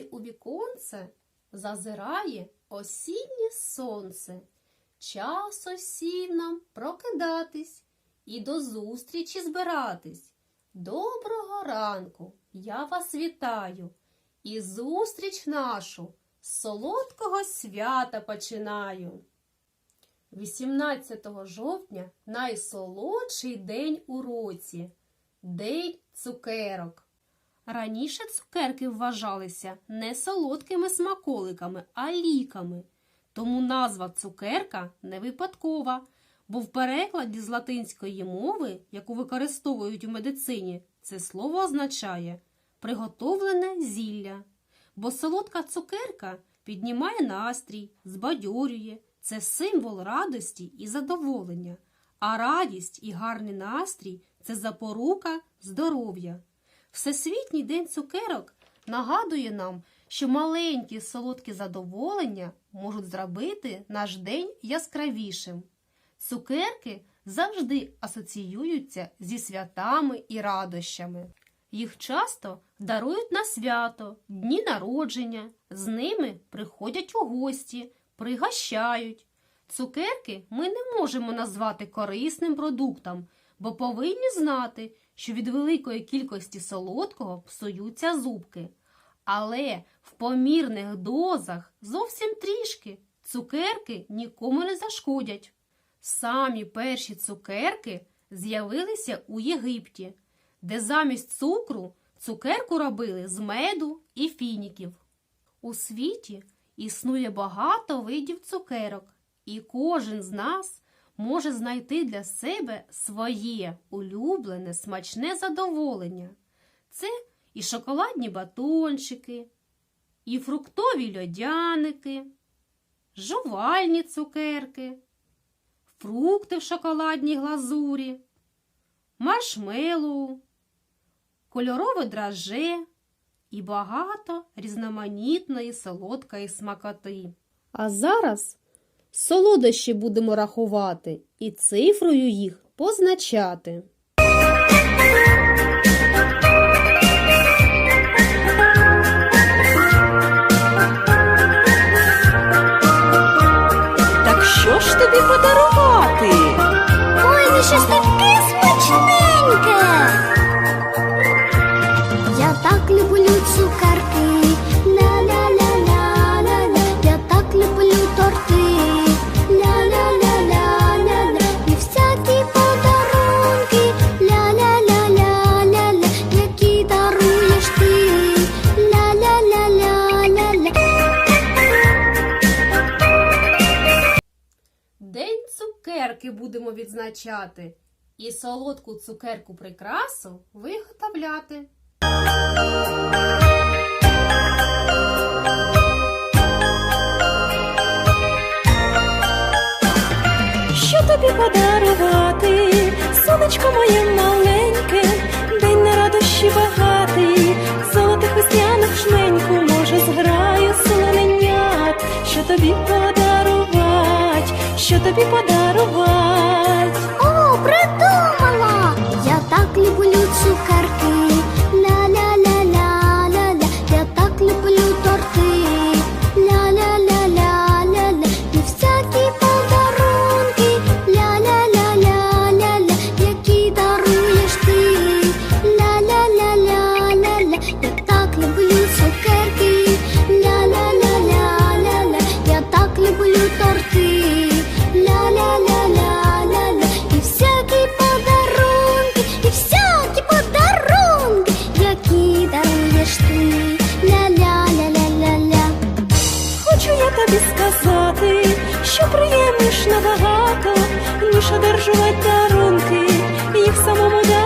віконце зазирає осіннє сонце. Час осів нам прокидатись і до зустрічі збиратись. Доброго ранку, я вас вітаю і зустріч нашу з солодкого свята починаю. 18 жовтня найсолодший день у році День цукерок. Раніше цукерки вважалися не солодкими смаколиками, а ліками. Тому назва цукерка не випадкова, бо в перекладі з латинської мови, яку використовують у медицині, це слово означає приготовлене зілля. Бо солодка цукерка піднімає настрій, збадьорює, це символ радості і задоволення. А радість і гарний настрій це запорука здоров'я. Всесвітній день цукерок нагадує нам, що маленькі солодкі задоволення можуть зробити наш день яскравішим. Цукерки завжди асоціюються зі святами і радощами. Їх часто дарують на свято, дні народження, з ними приходять у гості, пригощають. Цукерки ми не можемо назвати корисним продуктом, бо повинні знати, що від великої кількості солодкого псуються зубки. Але в помірних дозах зовсім трішки цукерки нікому не зашкодять. Самі перші цукерки з'явилися у Єгипті, де замість цукру цукерку робили з меду і фініків. У світі існує багато видів цукерок, і кожен з нас може знайти для себе своє улюблене смачне задоволення. Це і шоколадні батончики, і фруктові льодяники, жувальні цукерки, фрукти в шоколадній глазурі, маршмеллоу, кольорове драже і багато різноманітної солодкої смакоти. А зараз солодощі будемо рахувати і цифрою їх позначати. Так що ж тобі подарувати? Ой, не щось цукерки будемо відзначати і солодку цукерку прикрасу виготовляти. Що тобі подарувати? Сонечко моє маленьке, день на радощі багатий, золотих весняних жменьку, може, зграю солоненят. Що тобі подарувати? Тобі подарувати? О, придумала! Я так люблю цукерки. тобі сказати, що приємніш набагато, ніж одержувати дарунки, їх самому дати.